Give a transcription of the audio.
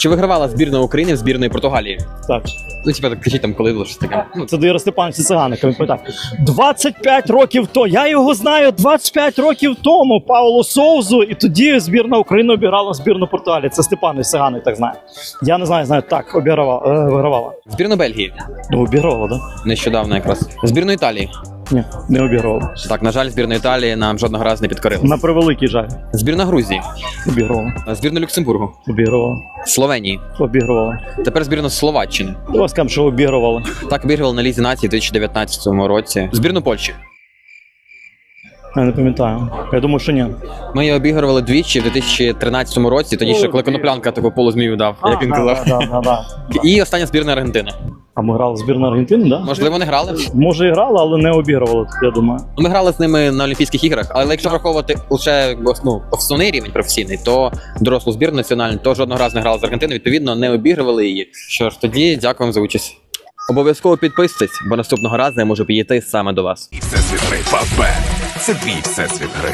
Чи вигравала збірна України в збірної Португалії? Так. Ну, типа, так кажіть там, коли було щось таке. Ну, Це до Юра Степановича Циганика. Він питав. 25 років то. Я його знаю 25 років тому. Пауло Соузу, і тоді збірна України обіграла збірну Португалії. Це Степанович Циганик так знає. Я не знаю, знаю, так, обігравала, е, вигравала. збірна Бельгії. Ну, обігравала, да? Нещодавно якраз. Збірну Італії. Ні, не обігравала. Так, на жаль, збірна Італії нам жодного разу не підкорила. На превеликий жаль. Збірна Грузії, Обігравала. збірна Люксембургу, Обігравала. Словенії. Обігравала. Тепер збірна Словаччини. Я вас кажу, що обігравала. Так виграли на лізі нації у 2019 році. Збірну Польщі. Я не пам'ятаю. Я думаю, що ні. Ми її обігрували двічі в 2013 році, тоді ще коли коноплянка таку полузмію дав, як він казав. Да, да, да, да. І остання збірна Аргентини. А ми грали збірна Аргентини, да? Можливо, не грали. Може, і грали, але не обігрували, я думаю. Ну, Ми грали з ними на Олімпійських іграх, але якщо враховувати лише ну, основний рівень професійний, то дорослу збірну національну, то жодного разу не грали з Аргентиною, відповідно, не обігрували її. Що ж, тоді дякую вам за участь. Обов'язково підписуйтесь, бо наступного разу я можу підійти саме до вас. Всесвіт гри. Фавбет. Це твій всесвіт гри.